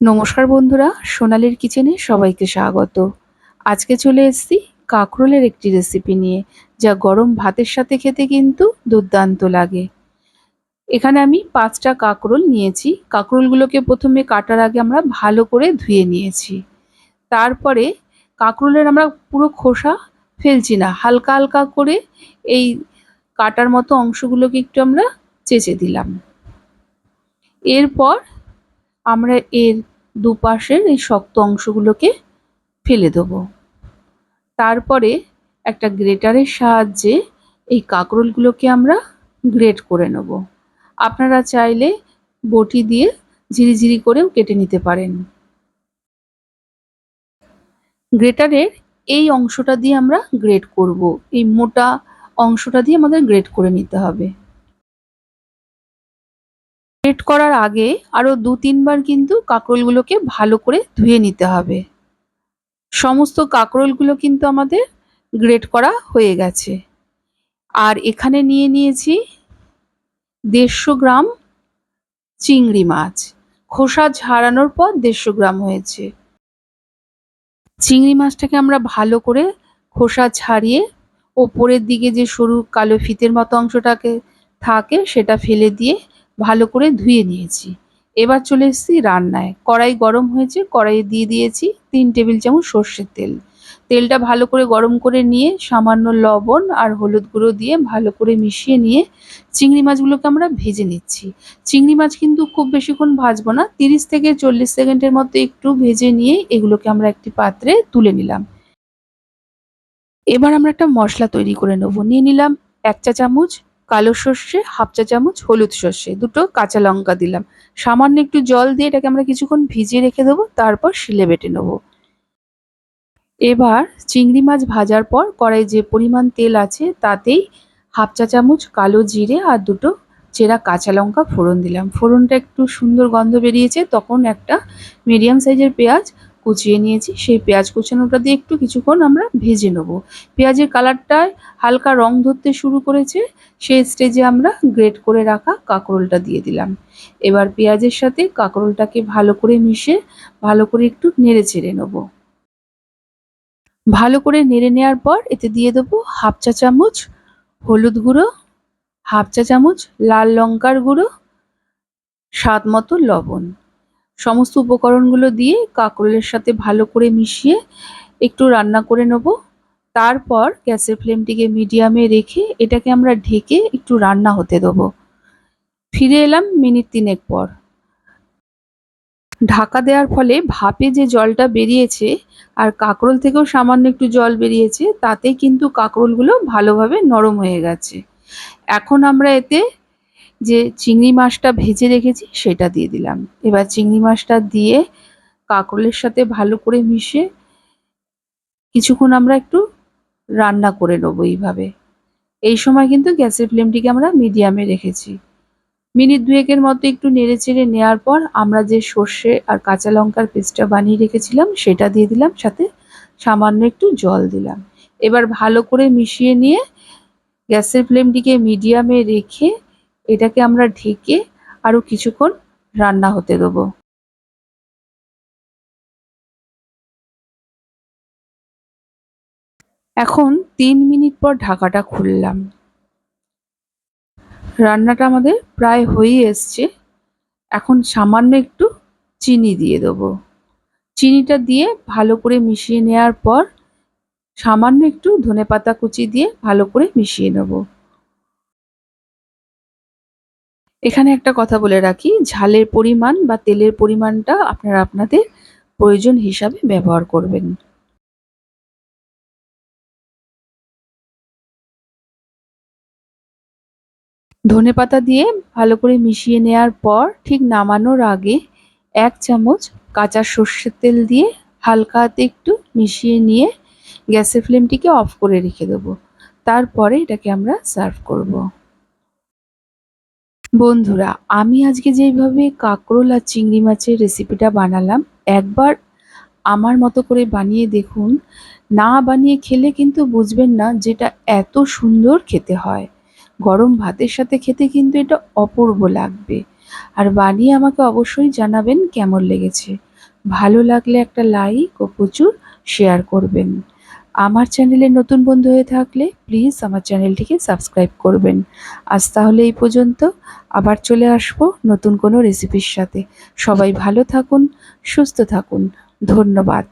নমস্কার বন্ধুরা, সোনালির কিচেনে সবাইকে স্বাগত। আজকে চলে এসেছি কাঁকরোলের একটি রেসিপি নিয়ে, যা গরম ভাতের সাথে খেতে কিন্তু দুর্দান্ত লাগে। এখানে আমি পাঁচটা কাঁকরোল নিয়েছি। কাঁকরোলগুলোকে প্রথমে কাটার আগে আমরা ভালো করে ধুয়ে নিয়েছি। তারপরে কাঁকরোলের আমরা পুরো খোসা ফেলছি না, হালকা হালকা করে এই কাটার মতো অংশগুলোকে একটু আমরা চেঁচে দিলাম। এরপর আমরা এর দুপাশের এই শক্ত অংশগুলোকে ফেলে দেবো। তারপরে একটা গ্রেটারের সাহায্যে এই কাঁকরোলগুলোকে আমরা গ্রেট করে নেব। আপনারা চাইলে বটি দিয়ে ঝিরিঝিরি করেও কেটে নিতে পারেন। গ্রেটারের এই অংশটা দিয়ে আমরা গ্রেট করব। এই মোটা অংশটা দিয়ে আমাদের গ্রেট করে নিতে হবে। গ্রেট করার আগে আরও দু, তিনবার কিন্তু কাঁকরোলগুলোকে ভালো করে ধুয়ে নিতে হবে। সমস্ত কাঁকরোলগুলো কিন্তু আমাদের গ্রেট করা হয়ে গেছে। আর এখানে নিয়ে নিয়েছি দেড়শো গ্রাম চিংড়ি মাছ। খোসা ঝাড়ানোর পর দেড়শো গ্রাম হয়েছে। চিংড়ি মাছটাকে আমরা ভালো করে খোসা ছাড়িয়ে ওপরের দিকে যে সরু কালো ফিতের মতো অংশটাকে থাকে সেটা ফেলে দিয়ে ভালো করে ধুয়ে নিয়েছি। এবার চলে এসেছি রান্নায়। কড়াই গরম হয়েছে, কড়াইয়ে দিয়ে দিয়েছি তিন টেবিল চামচ সর্ষের তেল। তেলটা ভালো করে গরম করে নিয়ে সামান্য লবণ আর হলুদ গুঁড়ো দিয়ে ভালো করে মিশিয়ে নিয়ে চিংড়ি মাছগুলোকে আমরা ভেজে নিচ্ছি। চিংড়ি মাছ কিন্তু খুব বেশিক্ষণ ভাজবো না, তিরিশ থেকে চল্লিশ সেকেন্ডের মতো একটু ভেজে নিয়ে এগুলোকে আমরা একটি পাত্রে তুলে নিলাম। এবার আমরা একটা মশলা তৈরি করে নেব। নিয়ে নিলাম এক চা চামচ কালো সর্ষে, হাফ চা চামচ হলুদ সর্ষে, দুটো কাঁচা লঙ্কা দিলাম। সামান্য একটু জল দিয়ে এটাকে আমরা কিছুক্ষণ ভিজিয়ে রেখে দেবো, তারপর শিলে বেটে নেব। এবার চিংড়ি মাছ ভাজার পর কড়াই যে পরিমাণ তেল আছে, তাতেই হাফ চা চামচ কালো জিরে আর দুটো চেরা কাঁচা লঙ্কা ফোড়ন দিলাম। ফোড়নটা একটু সুন্দর গন্ধ বেরিয়েছে, তখন একটা মিডিয়াম সাইজের পেঁয়াজ কুচিয়ে নিয়েছি, সেই পেঁয়াজ কুচানোটা দিয়ে একটু কিছুক্ষণ আমরা ভেজে নেব। পেঁয়াজের কালারটায় হালকা রং ধরতে শুরু করেছে, সেই স্টেজে আমরা গ্রেট করে রাখা কাঁকরোলটা দিয়ে দিলাম। এবার পেঁয়াজের সাথে কাঁকরোলটাকে ভালো করে মিশে ভালো করে একটু নেড়ে চেড়ে নেব। ভালো করে নেড়ে নেওয়ার পর এতে দিয়ে দেবো হাফ চা চামচ হলুদ গুঁড়ো, হাফ চা চামচ লাল লঙ্কার গুঁড়ো, স্বাদ মতো লবণ। সমস্ত উপকরণগুলো দিয়ে কাঁকরোলের সাথে ভালো করে মিশিয়ে একটু রান্না করে নেব। তারপর গ্যাসের ফ্লেমটিকে মিডিয়ামে রেখে এটাকে আমরা ঢেকে একটু রান্না হতে দেবো। ফিরে এলাম মিনিট তিনেক পর। ঢাকা দেওয়ার ফলে ভাপে যে জলটা বেরিয়েছে আর কাঁকরোল থেকেও সামান্য একটু জল বেরিয়েছে তাতে কিন্তু কাঁকরোলগুলো ভালোভাবে নরম হয়ে গেছে। এখন আমরা এতে যে চিংড়ি মাছটা ভেজে রেখেছি সেটা দিয়ে দিলাম। এবার চিংড়ি মাছটা দিয়ে কাঁকরোলের সাথে ভালো করে মিশে কিছুক্ষণ আমরা একটু রান্না করে নেব এইভাবে। এই সময় কিন্তু গ্যাসের ফ্লেমটিকে আমরা মিডিয়ামে রেখেছি। মিনিট দুয়েকের মতো একটু নেড়ে চেড়ে নেওয়ার পর আমরা যে সর্ষে আর কাঁচা লঙ্কার পেস্টটা বানিয়ে রেখেছিলাম সেটা দিয়ে দিলাম, সাথে সামান্য একটু জল দিলাম। এবার ভালো করে মিশিয়ে নিয়ে গ্যাসের ফ্লেমটিকে মিডিয়ামে রেখে এটাকে আমরা ঢেকে আরও কিছুক্ষণ রান্না হতে দেবো। এখন তিন মিনিট পর ঢাকাটা খুললাম। রান্নাটা আমাদের প্রায় হয়েই এসছে। এখন সামান্য একটু চিনি দিয়ে দেবো। চিনিটা দিয়ে ভালো করে মিশিয়ে নেওয়ার পর সামান্য একটু ধনে পাতা কুচি দিয়ে ভালো করে মিশিয়ে নেব। এখানে একটা কথা বলে রাখি, ঝালের পরিমাণ বা তেলের পরিমাণটা আপনারা আপনাদের প্রয়োজন হিসাবে ব্যবহার করবেন। ধনে পাতা দিয়ে ভালো করে মিশিয়ে নেওয়ার পর ঠিক নামানোর আগে এক চামচ কাঁচা সর্ষের তেল দিয়ে হালকা হাতে একটু মিশিয়ে নিয়ে গ্যাসের ফ্লেমটিকে অফ করে রেখে দেবো। তারপরে এটাকে আমরা সার্ভ করব। বন্ধুরা, আমি আজকে যেইভাবে কাঁকরোল আর চিংড়ি মাছের রেসিপিটা বানালাম, একবার আমার মতো করে বানিয়ে দেখুন। না বানিয়ে খেলে কিন্তু বুঝবেন না যেটা এত সুন্দর খেতে হয়। গরম ভাতের সাথে খেতে কিন্তু এটা অপূর্ব লাগবে। আর বানিয়ে আমাকে অবশ্যই জানাবেন কেমন লেগেছে। ভালো লাগলে একটা লাইক ও প্রচুর শেয়ার করবেন। আমার চ্যানেলে নতুন বন্ধু হয়ে থাকলে প্লিজ আমার চ্যানেলটিকে সাবস্ক্রাইব করবেন। আজ তাহলে এই পর্যন্ত। আবার চলে আসব নতুন কোনো রেসিপির সাথে। সবাই ভালো থাকুন, সুস্থ থাকুন। ধন্যবাদ।